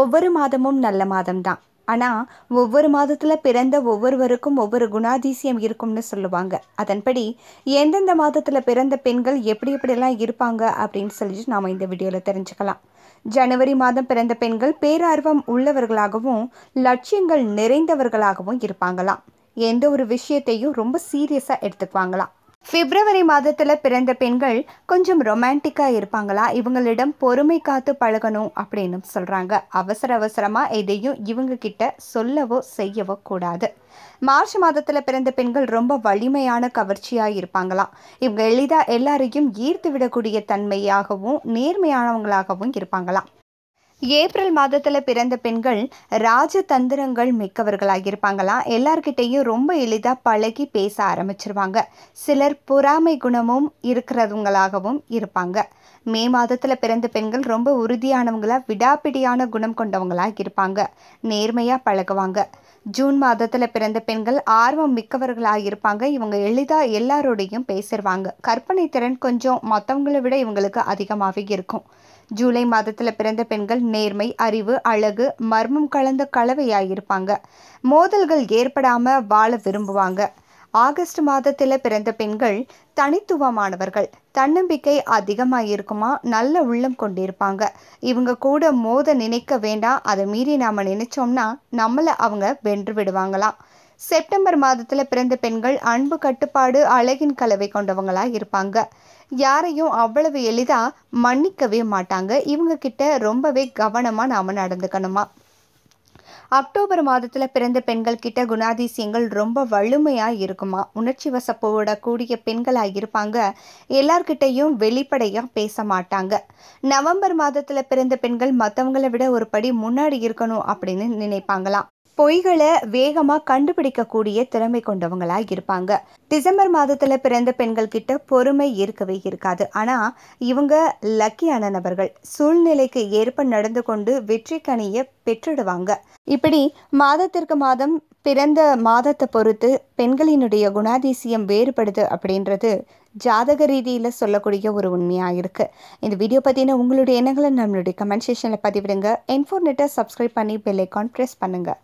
ஒவ்வொரு மாதமும் நல்ல மாதம்தான். ஆனால் ஒவ்வொரு மாதத்தில் பிறந்த ஒவ்வொருவருக்கும் ஒவ்வொரு குணாதிசயம் இருக்கும்னு சொல்லுவாங்க. அதன்படி எந்தெந்த மாதத்தில் பிறந்த பெண்கள் எப்படி எப்படியெல்லாம் இருப்பாங்க அப்படின்னு சொல்லிட்டு நாம் இந்த வீடியோவில் தெரிஞ்சுக்கலாம். ஜனவரி மாதம் பிறந்த பெண்கள் பேரார்வம் உள்ளவர்களாகவும் லட்சியங்கள் நிறைந்தவர்களாகவும் இருப்பாங்களாம். எந்த ஒரு விஷயத்தையும் ரொம்ப சீரியஸாக எடுத்துக்குவாங்களாம். பிப்ரவரி மாதத்தில் பிறந்த பெண்கள் கொஞ்சம் ரொமான்டிக்காக இருப்பாங்களா? இவங்களிடம் பொறுமை காத்து பழகணும் அப்படின்னு சொல்கிறாங்க அவசர அவசரமாக எதையும் இவங்க கிட்ட சொல்லவோ செய்யவோ கூடாது. மார்ச் மாதத்தில் பிறந்த பெண்கள் ரொம்ப வலிமையான கவர்ச்சியாக இருப்பாங்களாம் இவங்க எளிதாக எல்லாரையும் ஈர்த்து விடக்கூடிய தன்மையாகவும் நேர்மையானவங்களாகவும் இருப்பாங்களாம் ஏப்ரல் மாதத்தில் பிறந்த பெண்கள் ராஜதந்திரங்கள் மிக்கவர்களாக இருப்பாங்களாம் எல்லார்கிட்டேயும் ரொம்ப எளிதாக பழகி பேச ஆரம்பிச்சிருவாங்க. சிலர் பொறாமை குணமும் இருக்கிறவங்களாகவும் இருப்பாங்க. மே மாதத்தில் பிறந்த பெண்கள் ரொம்ப உறுதியானவங்களா விடாப்பிடியான குணம் கொண்டவங்களாக இருப்பாங்க. நேர்மையாக பழகுவாங்க. ஜூன் மாதத்தில் பிறந்த பெண்கள் ஆர்வம் மிக்கவர்களாக இருப்பாங்க. இவங்க எளிதாக எல்லாரோடையும் பேசிடுவாங்க கற்பனை திறன் கொஞ்சம் மற்றவங்களை விட இவங்களுக்கு அதிகமாகவே இருக்கும். ஜூலை மாதத்தில் பிறந்த பெண்கள் நேர்மை அறிவு அழகு மர்மம் கலந்த கலவையாக இருப்பாங்க. மோதல்கள் ஏற்படாமல் வாழ விரும்புவாங்க. ஆகஸ்ட் மாதத்தில் பிறந்த பெண்கள் தனித்துவமானவர்கள். தன்னம்பிக்கை அதிகமாக இருக்குமா நல்ல உள்ளம் கொண்டிருப்பாங்க. இவங்க கூட மோத நினைக்க வேண்டாம். அதை மீறி நாம் நினைச்சோம்னா நம்மளை அவங்க வென்று விடுவாங்களாம். செப்டம்பர் மாதத்தில் பிறந்த பெண்கள் அன்பு கட்டுப்பாடு அழகின் கலவை கொண்டவங்களாக இருப்பாங்க. யாரையும் அவ்வளவு எளிதாக மன்னிக்கவே மாட்டாங்க. இவங்க கிட்ட ரொம்பவே கவனமாக நாம் நடந்துக்கணுமா? அக்டோபர் மாதத்தில் பிறந்த பெண்கள் கிட்ட குணாதிசயங்கள் ரொம்ப வலிமையாக இருக்குமா? உணர்ச்சி வசப்போட கூடிய பெண்களாக இருப்பாங்க. எல்லார்கிட்டையும் வெளிப்படையாக பேச மாட்டாங்க. நவம்பர் மாதத்தில் பிறந்த பெண்கள் மற்றவங்களை விட ஒரு படி முன்னாடி இருக்கணும் அப்படின்னு நினைப்பாங்களாம். பொய்களை வேகமாக கண்டுபிடிக்கக்கூடிய திறமை கொண்டவங்களாக இருப்பாங்க. டிசம்பர் மாதத்தில் பிறந்த பெண்கள் கிட்ட பொறுமை இருக்கவே இருக்காது. ஆனால் இவங்க லக்கியான நபர்கள். சூழ்நிலைக்கு ஏற்ப நடந்து கொண்டு வெற்றி கனியை பெற்றுடுவாங்க. இப்படி மாதத்திற்கு மாதம் பிறந்த மாதத்தை பொறுத்து பெண்களினுடைய குணாதிசயம் வேறுபடுது அப்படின்றது ஜாதக ரீதியில் சொல்லக்கூடிய ஒரு உண்மையாக இருக்குது இந்த வீடியோ பற்றின உங்களுடைய எண்ணங்களை நம்மளுடைய கமெண்ட் செஷனில் பதிவிடுங்க. இன்ஃபோர்நெட்டை சப்ஸ்கிரைப் பண்ணி பெல் ஐக்கான் ப்ரெஸ் பண்ணுங்கள்